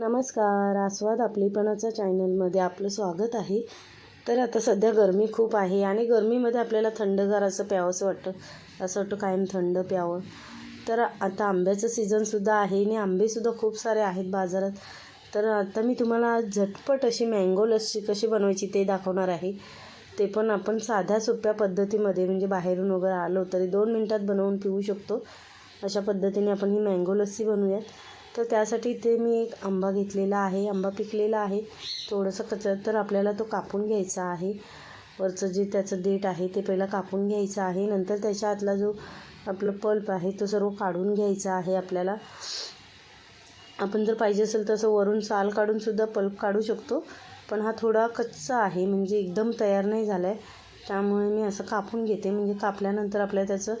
नमस्कार आस्वाद आपलीपणाचा चॅनलमध्ये आपलं स्वागत आहे. तर आता सध्या गरमी खूप आहे आणि गरमीमध्ये आपल्याला थंडगार असं प्यावंसं वाटतं असं वाटतं कायम थंड प्यावं. तर आता आंब्याचं सीझनसुद्धा आहे आणि आंबेसुद्धा खूप सारे आहेत बाजारात. तर आता मी तुम्हाला झटपट अशी मँगो लस्सी कशी बनवायची ते दाखवणार आहे. ते पण आपण साध्या सोप्या पद्धतीमध्ये म्हणजे बाहेरून वगैरे आलो तरी दोन मिनटात बनवून पिऊ शकतो. अशा पद्धतीने आपण ही मँगो लस्सी बनवूयात. तर त्यासाठी इथे मी एक आंबा घेतलेला आहे. आंबा पिकलेला आहे. थोडंसं कचर तर आपल्याला तो कापून घ्यायचा आहे. वरचं जे त्याचं देठ आहे ते पहिला कापून घ्यायचं आहे. नंतर त्याच्या आतला जो आपलं पल्प आहे तो सर्व काढून घ्यायचा आहे आपल्याला. आपण जर पाहिजे असेल तसं वरून साल काढूनसुद्धा पल्प काढू शकतो. पण हा थोडा कच्चा आहे. म्हणजे एकदम तयार नाही झाला आहे त्यामुळे मी असं कापून घेते. म्हणजे कापल्यानंतर आपल्या त्याचं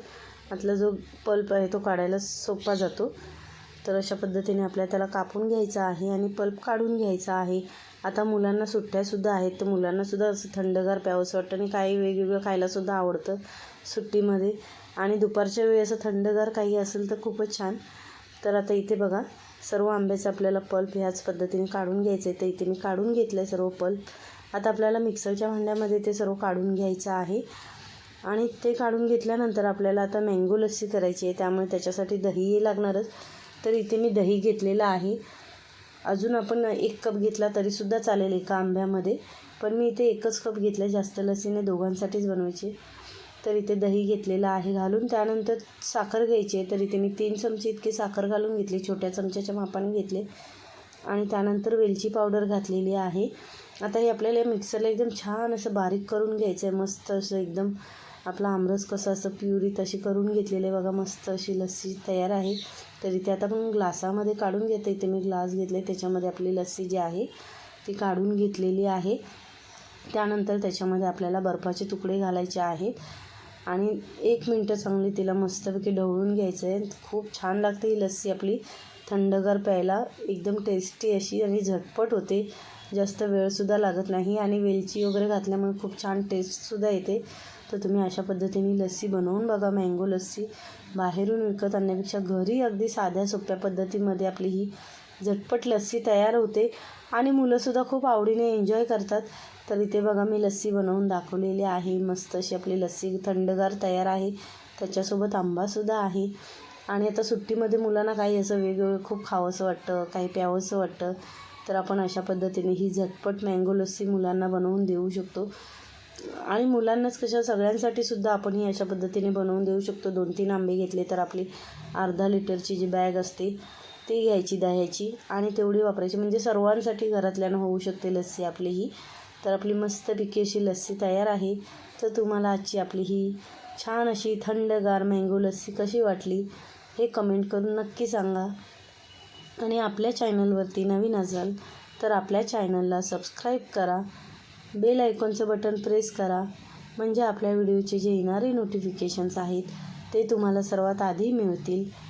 आतला जो पल्प आहे तो काढायला सोपा जातो. तर अशा पद्धतीने आपल्याला त्याला कापून घ्यायचं आहे आणि पल्प काढून घ्यायचा आहे. आता मुलांना सुट्ट्यासुद्धा आहेत तर मुलांनासुद्धा असं थंडगार प्यावंसं वाटतं आणि काही वेगवेगळं खायलासुद्धा आवडतं सुट्टीमध्ये. आणि दुपारच्या वेळी असं थंडगार काही असेल तर खूपच छान. तर आता इथे बघा सर्व आंब्याचं आपल्याला पल्प ह्याच पद्धतीने काढून घ्यायचं. आहे तर इथे मी काढून घेतलं आहे सर्व पल्प. आता आपल्याला मिक्सरच्या भांड्यामध्ये ते सर्व काढून घ्यायचं आहे. आणि ते काढून घेतल्यानंतर आपल्याला आता मँगो लस्सी करायची आहे. त्यामुळे त्याच्यासाठी दहीही लागणारच. तर इथे मी दही घेतलेलं आहे. अजून आपण एक कप घेतला तरीसुद्धा चालेल एका आंब्यामध्ये. पण मी इथे एकच कप घेतला जास्त लसीने दोघांसाठीच बनवायची. तर इथे दही घेतलेलं आहे घालून. त्यानंतर साखर घ्यायची आहे. तर इथे मी तीन चमचे इतकी साखर घालून घेतली छोट्या चमच्याच्या मापाने घेतले. आणि त्यानंतर वेलची पावडर घातलेली आहे. आता हे आपल्याला मिक्सरला एकदम छान असं बारीक करून घ्यायचं आहे मस्त असं एकदम आपला आमरस कसं असं प्युरी तशी करून घेतलेली आहे. बघा मस्त अशी लस्सी तयार आहे. तर इथे आता आपण ग्लासामध्ये काढून घेते इथे मी ग्लास घेतले त्याच्यामध्ये आपली लस्सी जी आहे ती काढून घेतलेली आहे. त्यानंतर त्याच्यामध्ये आपल्याला बर्फाचे तुकडे घालायचे आहेत. आणि एक मिनटं चांगली तिला मस्तपैकी ढवळून घ्यायचं आहे खूप छान लागते ही लस्सी आपली. थंडगार प्यायला. एकदम टेस्टी अशी आणि झटपट होते. जास्त वेळसुद्धा लागत नाही आणि वेलची वगैरे घातल्यामुळे खूप छान टेस्टसुद्धा येते. तर तुम्ही अशा पद्धतीने लस्सी बनवून बघा मँगो लस्सी. बाहेरून विकत आणण्यापेक्षा घरी अगदी साध्या सोप्या पद्धतीमध्ये आपली ही झटपट लस्सी तयार होते आणि मुलंसुद्धा खूप आवडीने एन्जॉय करतात. तर इथे बघा मी लस्सी बनवून दाखवलेली आहे. मस्त अशी आपली लस्सी थंडगार तयार आहे. त्याच्यासोबत आंबासुद्धा आहे. आणि आता सुट्टीमध्ये मुलांना काही असं वेगवेगळं खूप खावंसं वाटतं काही प्यावंसं वाटतं. तर आपण अशा पद्धतीने ही झटपट मँगो लस्सी मुलांना बनवून देऊ शकतो. आणि मुलांनाच कशा सगळ्यांसाठी सुद्धा आपण ही अशा पद्धतीने बनवून देऊ शकतो. दोन तीन आंबे घेतले तर आपली अर्धा लिटरची जी बॅग असते ती घ्यायची दह्याची आणि तेवढी वापरायची. म्हणजे सर्वांसाठी घरातल्यानं होऊ शकते लस्सी आपली ही. तर आपली मस्तपैकी अशी लस्सी तयार आहे. तर तुम्हाला आजची आपली ही छान अशी थंडगार मँगो लस्सी कशी वाटली हे कमेंट करून नक्की सांगा. आणि आपल्या चॅनलवरती नवीन असाल तर आपल्या चॅनलला सबस्क्राईब करा. बेल आयकॉनचं बटन प्रेस करा. म्हणजे आपल्या व्हिडिओचे जे येणारे नोटिफिकेशन्स आहेत ते तुम्हाला सर्वात आधी मिळतील.